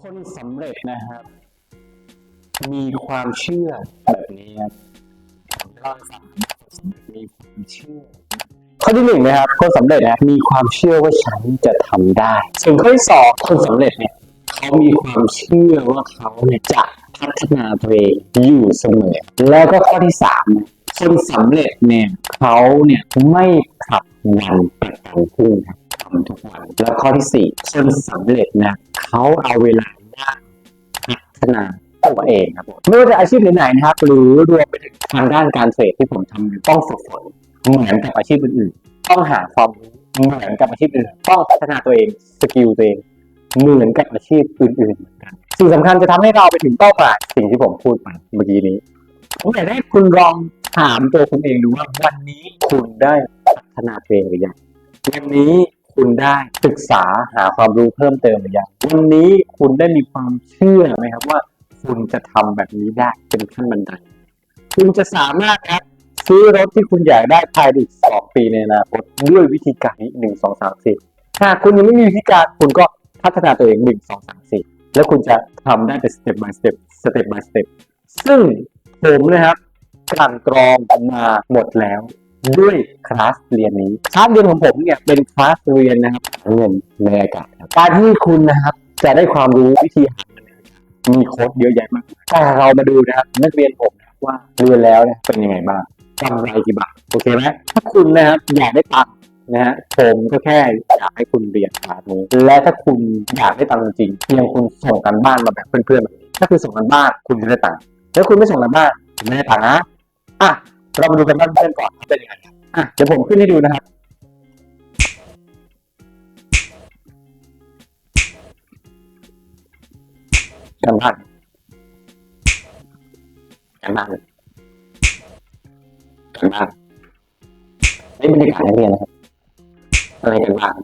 คนสำเร็จนะครับ มีความเชื่อแบบนี้ครับเล่าให้ฟังคนสำเร็จมีความเชื่อ ข้อที่หนึ่งนะครับ คนสำเร็จนะมีความเชื่อว่าฉันจะทำได้ ส่วนข้อที่สองคนสำเร็จเนี่ยเขามีความเชื่อว่าเขาเนี่ยจะพัฒนาตัวเองอยู่เสมอ แล้วก็ข้อที่สามนี่ยคนสำเร็จเนี่ยเขาเนี่ยไม่ผลัดวันประกันพรุ่งครับ ทำทุกวันแล้วข้อที่สี่คนสำเร็จนะเขาเอาเวลาว่าพัฒนาตัวเองครับผมไม่ว่าจะอาชีพไหนๆนะครับ หรือรวมไปถึงทางด้านการเทรดที่ผมทำต้องฝึกฝนเหมือนกับอาชีพอื่นๆต้องหาความรู้เหมือนกับอาชีพอื่นต้องพัฒนาตัวเองสกิลตัวเองเหมือนกับอาชีพอื่นๆเหมือนกันสิ่งสำคัญจะทำให้เราไปถึงเป้าหมายสิ่งที่ผมพูดไปเมื่อกี้นี้ผมอยากให้คุณลองถามตัวคุณเองดูว่าวันนี้คุณได้พัฒนาตัวเองหรือยังวันนี้ คุณได้ศึกษาหาความรู้เพิ่มเติมหรือยังวันนี้คุณได้มีความเชื่อไหมครับว่า คุณจะทำแบบนี้ได้เป็นขั้นบันไดคุณจะสามารถครับซื้อรถที่คุณอยากได้ภายในอีกสองปีในอนาคตด้วยวิธีการนี้หนึ่งสองสามสี่หากคุณยังไม่มีวิธีการคุณก็พัฒนาตัวเองหนึ่งสองสามสี่แล้วคุณจะทำได้เป็นสเต็ป by สเต็ปสเต็ป by สเต็ปซึ่งผมนะครับกลั่นกรองมาหมดแล้ว ด้วยคลาสเรียนนี้คลาสเรียนของผมเนี่ยเป็นคลาสเรียนนะครับหาเงินในอากาศครับการที่คุณนะครับจะได้ความรู้วิธีหาเงินในอากาศมีโค้ดเยอะแยะมากมายแต่เรามาดูนะครับนักเรียนผมนะครับว่าเรียนแล้วเนี่ยเป็นยังไงบ้างกำไรกี่บาทโอเคไหมถ้าคุณนะครับอยากได้ตังค์นะฮะผมก็แค่อยากให้คุณเรียนคลาสนี้ และถ้าคุณอยากได้ตังค์จริงๆเพียงคุณส่งกันบ้านมาแบบเพื่อนๆแบบนี้ถ้าคุณส่งกันบ้านคุณจะได้ตังค์ถ้าคุณไม่ส่งกันบ้านคุณไม่ได้ตังค์นะอะ เรามาดูกันบ้านเพื่อนก่อนเป็นยังไงครับอะเดี๋ยวผมขึ้นให้ดูนะครับกันบ้านกันบ้านกันบ้านนี่บรรยากาศนักเรียนนะครับอะไรกันบ้าง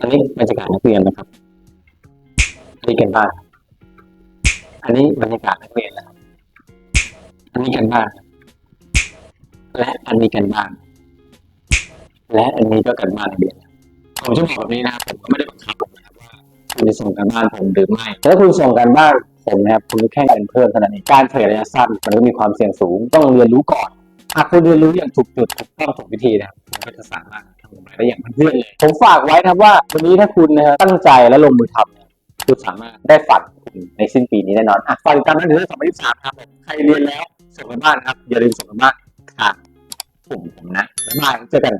อันนี้บรรยากาศนักเรียนนะครับอันนี้กันบ้านอันนี้บรรยากาศนักเรียนนะครับอันนี้กันบ้าน และอันนี้กันบ้าน และอันนี้ก็กันบ้านเรียนผมจะบอกแบบนี้นะครับผมก็ไม่ได้บังคับนะครับว่าคุณจะส่งการบ้านผมหรือไม่ถ้าคุณส่งการบ้านผมนะครับคุณแค่เงินเพิ่มเท่านั้นเองการเทรดระยะสั้นมันก็มีความเสี่ยงสูง ต้องเรียนรู้ก่อนหากคุณเรียนรู้อย่างถูกจุดถูกต้องถูกวิธีนะครับคุณก็จะสามารถทำกำไรได้อย่างเพื่อนเลยผมฝากไว้นะครับว่าวันนี้ถ้าคุณนะครับตั้งใจและลงมือทำคุณสามารถได้ฝันคุณในสิ้นปีนี้แน่นอนอะฝันกันนั้นถึงสองพันยี่สิบสามครับใครเรียนแล้วส่งกันบ้านนะครับอย่าลืมส่งกันบ้าน ทางกลุ่มผมนะบ๊ายบายเจอกัน